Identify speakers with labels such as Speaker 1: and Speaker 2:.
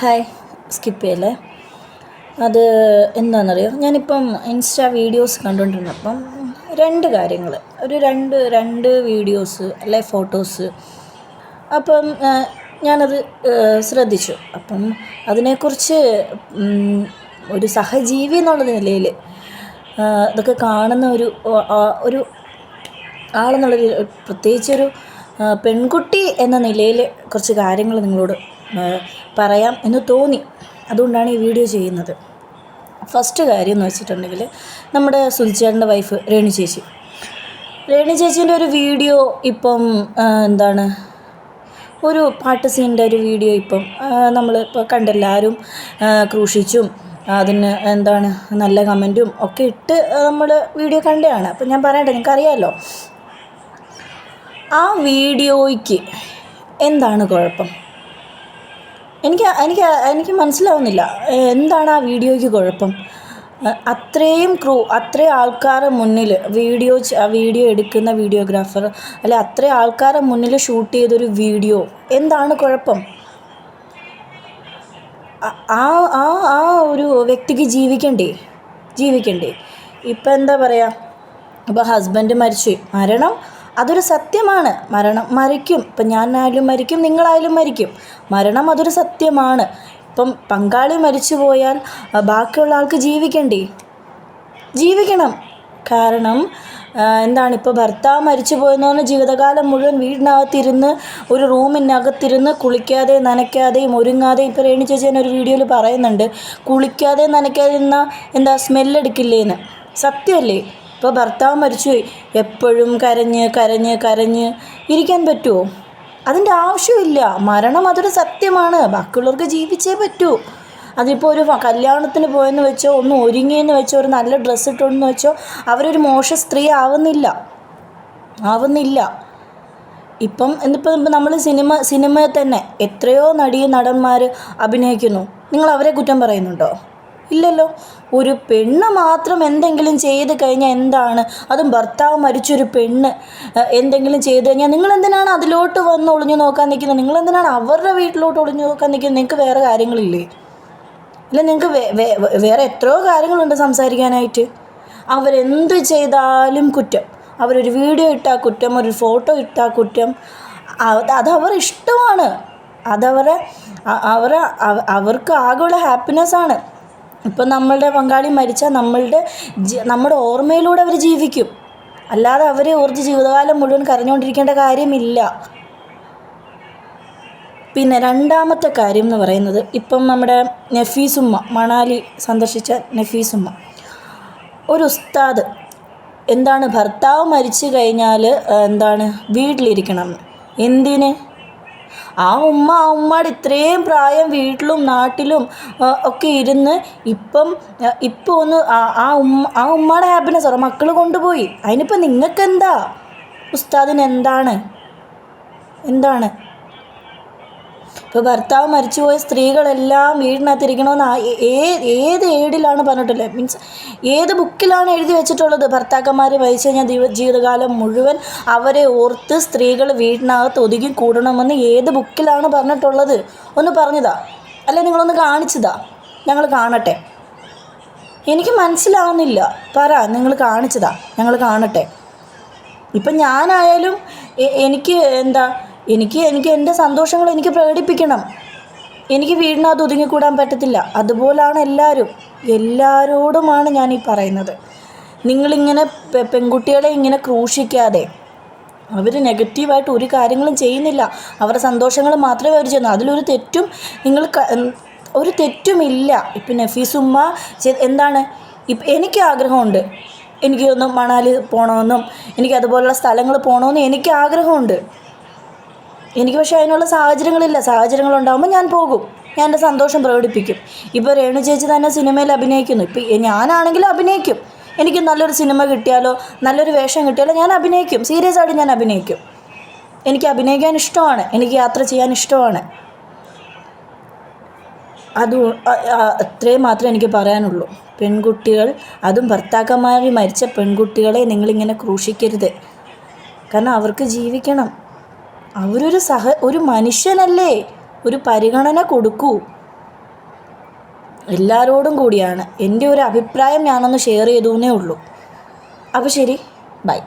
Speaker 1: Hi skip ചെയ്യല്ലേ? അത് എന്താണെന്നറിയോ? ഞാനിപ്പം ഇൻസ്റ്റാ വീഡിയോസ് കണ്ടുകൊണ്ടിരുന്നപ്പം രണ്ട് കാര്യങ്ങൾ ഒരു രണ്ട് രണ്ട് വീഡിയോസ് അല്ലെ ഫോട്ടോസ്. അപ്പം ഞാനത് ശ്രദ്ധിച്ചു. അപ്പം അതിനെക്കുറിച്ച് ഒരു സഹജീവി എന്നുള്ള നിലയിൽ ഇതൊക്കെ കാണുന്ന ഒരു ഒരു ആളെന്നുള്ളൊരു പ്രത്യേകിച്ചൊരു പെൺകുട്ടി എന്ന നിലയിൽ കുറച്ച് കാര്യങ്ങൾ നിങ്ങളോട് പറയാം എന്ന് തോന്നി. അതുകൊണ്ടാണ് ഈ വീഡിയോ ചെയ്യുന്നത്. ഫസ്റ്റ് കാര്യം എന്ന് വെച്ചിട്ടുണ്ടെങ്കിൽ നമ്മുടെ സുൽച്ചേട്ടന്റെ വൈഫ് രേണു ചേച്ചി. രേണു ചേച്ചീന്റെ ഒരു വീഡിയോ ഇപ്പം എന്താണ് ഒരു പാട്ട് സീനിന്റെ ഒരു വീഡിയോ ഇപ്പം നമ്മൾ ഇപ്പോൾ കണ്ടെല്ലാവരും ക്രൂഷിച്ചും അതിന് എന്താണ് നല്ല കമന്റും ഒക്കെ ഇട്ട് നമ്മൾ വീഡിയോ കണ്ടതാണ്. അപ്പം ഞാൻ പറയട്ടെ നിങ്ങൾക്കറിയാമല്ലോ ആ വീഡിയോയ്ക്ക് എന്താണ് കുഴപ്പം? എനിക്ക് എനിക്ക് എനിക്ക് മനസ്സിലാവുന്നില്ല. എന്താണ് ആ വീഡിയോയ്ക്ക് കുഴപ്പം? അത്രയും ക്രൂ അത്രയും ആൾക്കാരുടെ മുന്നിൽ വീഡിയോ വീഡിയോ എടുക്കുന്ന വീഡിയോഗ്രാഫർ അല്ലെ അത്രയും ആൾക്കാരുടെ മുന്നിൽ ഷൂട്ട് ചെയ്തൊരു വീഡിയോ എന്താണ് കുഴപ്പം? ആ ആ ആ ഒരു വ്യക്തിക്ക് ജീവിക്കണ്ടേ? ജീവിക്കണ്ടേ? ഇപ്പം എന്താ പറയുക ഇപ്പോൾ ഹസ്ബൻഡ് മരിച്ചു. മരണം അതൊരു സത്യമാണ്. മരണം മരിക്കും. ഇപ്പം ഞാനായാലും മരിക്കും നിങ്ങളായാലും മരിക്കും. മരണം അതൊരു സത്യമാണ്. ഇപ്പം പങ്കാളി മരിച്ചു പോയാൽ ബാക്കിയുള്ള ആൾക്ക് ജീവിക്കണ്ടേ? ജീവിക്കണം. കാരണം എന്താണ് ഇപ്പോൾ ഭർത്താവ് മരിച്ചു പോയെന്ന് പറഞ്ഞാൽ ജീവിതകാലം മുഴുവൻ വീടിനകത്തിരുന്ന് ഒരു റൂമിനകത്തിരുന്ന് കുളിക്കാതെ നനയ്ക്കാതെയും ഒരുങ്ങാതെയും ഇപ്പോൾ രേണി ചേച്ചി ഒരു വീഡിയോയിൽ പറയുന്നുണ്ട്. കുളിക്കാതെ നനയ്ക്കാതെ നിന്നാൽ എന്താ സ്മെല്ലെടുക്കില്ലേന്ന്. സത്യമല്ലേ? ഇപ്പോൾ ഭർത്താവ് മരിച്ചുപോയി. എപ്പോഴും കരഞ്ഞ് കരഞ്ഞ് കരഞ്ഞ് ഇരിക്കാൻ പറ്റുമോ? അതിന്റെ ആവശ്യമില്ല. മരണം അതൊരു സത്യമാണ്. ബാക്കിയുള്ളവർക്ക് ജീവിച്ചേ പറ്റൂ. അതിപ്പോൾ ഒരു കല്യാണത്തിന് പോയെന്ന് വെച്ചോ ഒന്ന് ഒരുങ്ങിയെന്ന് വെച്ചോ ഒരു നല്ല ഡ്രസ്സ് ഇട്ടോന്ന് വെച്ചോ അവരൊരു മോശ സ്ത്രീ ആവുന്നില്ല. ആവുന്നില്ല. ഇപ്പം എന്നിപ്പം നമ്മൾ സിനിമ സിനിമയിൽ തന്നെ എത്രയോ നടീ നടന്മാർ അഭിനയിക്കുന്നു. നിങ്ങൾ അവരെ കുറ്റം പറയുന്നുണ്ടോ? ഇല്ലല്ലോ. ഒരു പെണ്ണ് മാത്രം എന്തെങ്കിലും ചെയ്ത് കഴിഞ്ഞാൽ എന്താണ്? അതും ഭർത്താവ് മരിച്ചൊരു പെണ്ണ് എന്തെങ്കിലും ചെയ്ത് കഴിഞ്ഞാൽ നിങ്ങൾ എന്തിനാണ് അതിലോട്ട് വന്ന് ഒളിഞ്ഞു നോക്കാൻ നിൽക്കുന്നത്? നിങ്ങൾ എന്തിനാണ് അവരുടെ വീട്ടിലോട്ട് ഒളിഞ്ഞു നോക്കാൻ നിൽക്കുന്നത്? നിങ്ങൾക്ക് വേറെ കാര്യങ്ങളില്ലേ? അല്ല നിങ്ങൾക്ക് വേറെ എത്രയോ കാര്യങ്ങളുണ്ട് സംസാരിക്കാനായിട്ട്. അവരെന്ത് ചെയ്താലും കുറ്റം. അവരൊരു വീഡിയോ ഇട്ടാൽ കുറ്റം ഒരു ഫോട്ടോ ഇട്ടാൽ കുറ്റം. അത് അതവർ ഇഷ്ടമാണ്. അതവരെ അവരെ അവർക്ക് ആകെയുള്ള ഹാപ്പിനെസ് ആണ്. ഇപ്പം നമ്മളുടെ പങ്കാളി മരിച്ചാൽ നമ്മളുടെ നമ്മുടെ ഓർമ്മയിലൂടെ അവർ ജീവിക്കും. അല്ലാതെ അവരെ ഓർജ് ജീവിതകാലം മുഴുവൻ കരഞ്ഞുകൊണ്ടിരിക്കേണ്ട കാര്യമില്ല. പിന്നെ രണ്ടാമത്തെ കാര്യം എന്ന് പറയുന്നത് ഇപ്പം നമ്മുടെ നഫീസുമ്മ മണാലി സന്ദർശിച്ച നഫീസുമ്മ. ഒരു ഉസ്താദ് എന്താണ് ഭർത്താവ് മരിച്ചു കഴിഞ്ഞാൽ എന്താണ് വീട്ടിലിരിക്കണം. എന്തിന്? ആ ഉമ്മ ആ ഉമ്മയുടെ ഇത്രയും പ്രായം വീട്ടിലും നാട്ടിലും ഒക്കെ ഇരുന്ന് ഇപ്പം ഇപ്പം ഒന്ന് ആ- ഉമ്മ ആ ഉമ്മയുടെ ഹാപ്പിനെസ് അവരുടെ മക്കൾ കൊണ്ടുപോയി. അതിനിപ്പോൾ നിങ്ങൾക്കെന്താ ഉസ്താദിന് എന്താണ്? എന്താണ്? ഇപ്പോൾ ഭർത്താവ് മരിച്ചുപോയ സ്ത്രീകളെല്ലാം വീടിനകത്തിരിക്കണമെന്ന് ഏത് ഏത് ഏടിലാണ് പറഞ്ഞിട്ടുള്ളത് മീൻസ് ഏത് ബുക്കിലാണ് എഴുതി വെച്ചിട്ടുള്ളത്? ഭർത്താക്കന്മാർ മരിച്ചു കഴിഞ്ഞാൽ ജീവിതകാലം മുഴുവൻ അവരെ ഓർത്ത് സ്ത്രീകൾ വീടിനകത്ത് ഒതുങ്ങി കൂടണമെന്ന് ഏത് ബുക്കിലാണ് പറഞ്ഞിട്ടുള്ളത്? ഒന്ന് പറഞ്ഞതാ. അല്ലെ നിങ്ങളൊന്ന് കാണിച്ചതാ. ഞങ്ങൾ കാണട്ടെ. എനിക്ക് മനസ്സിലാവുന്നില്ല. പറ നിങ്ങൾ കാണിച്ചതാ. ഞങ്ങൾ കാണട്ടെ. ഇപ്പം ഞാനായാലും എനിക്ക് എന്താ എനിക്ക് എനിക്ക് എന്റെ സന്തോഷങ്ങൾ എനിക്ക് പ്രകടിപ്പിക്കണം എനിക്ക് വീടിനകത്ത് ഒതുങ്ങിക്കൂടാൻ പറ്റത്തില്ല. അതുപോലാണ് എല്ലാവരും എല്ലാവരോടുമാണ് ഞാൻ ഈ പറയുന്നത്. നിങ്ങളിങ്ങനെ പെൺകുട്ടികളെ ഇങ്ങനെ ക്രൂശിക്കാതെ അവർ നെഗറ്റീവായിട്ട് ഒരു കാര്യങ്ങളും ചെയ്യുന്നില്ല. അവരുടെ സന്തോഷങ്ങൾ മാത്രമേ അവർ ചെയ്യുന്നു അതിലൊരു തെറ്റും നിങ്ങൾ ഒരു തെറ്റുമില്ല. ഇപ്പം നഫീസുമ്മ എന്താണ്? ഇപ്പം എനിക്ക് ആഗ്രഹമുണ്ട്. എനിക്ക് ഒന്ന് മണാലി പോകണമെന്നും എനിക്ക് അതുപോലുള്ള സ്ഥലങ്ങൾ പോകണമെന്നും എനിക്ക് ആഗ്രഹമുണ്ട്. എനിക്ക് പക്ഷേ അതിനുള്ള സാഹചര്യങ്ങളില്ല. സാഹചര്യങ്ങളുണ്ടാകുമ്പോൾ ഞാൻ പോകും. ഞാൻ എന്റെ സന്തോഷം പ്രകടിപ്പിക്കും. ഇപ്പോൾ രേണു ചേച്ചി തന്നെ സിനിമയിൽ അഭിനയിക്കുന്നു. ഇപ്പം ഞാനാണെങ്കിൽ അഭിനയിക്കും. എനിക്ക് നല്ലൊരു സിനിമ കിട്ടിയാലോ നല്ലൊരു വേഷം കിട്ടിയാലോ ഞാൻ അഭിനയിക്കും. സീരിയസ് ആയിട്ട് ഞാൻ അഭിനയിക്കും. എനിക്ക് അഭിനയിക്കാൻ ഇഷ്ടമാണ്. എനിക്ക് യാത്ര ചെയ്യാൻ ഇഷ്ടമാണ്. അത് അത്രയും മാത്രമേ എനിക്ക് പറയാനുള്ളൂ. പെൺകുട്ടികൾ അതും ഭർത്താക്കന്മാർ മരിച്ച പെൺകുട്ടികളെ നിങ്ങളിങ്ങനെ ക്രൂശിക്കരുത്. കാരണം അവർക്ക് ജീവിക്കണം. അവരൊരു സഹ ഒരു മനുഷ്യനല്ലേ? ഒരു പരിഗണന കൊടുക്കൂ. എല്ലാവരോടും കൂടിയാണ്. എന്റെ ഒരു അഭിപ്രായം ഞാനൊന്ന് ഷെയർ ചെയ്തു എന്നേ ഉള്ളൂ. അപ്പോൾ ശരി ബൈ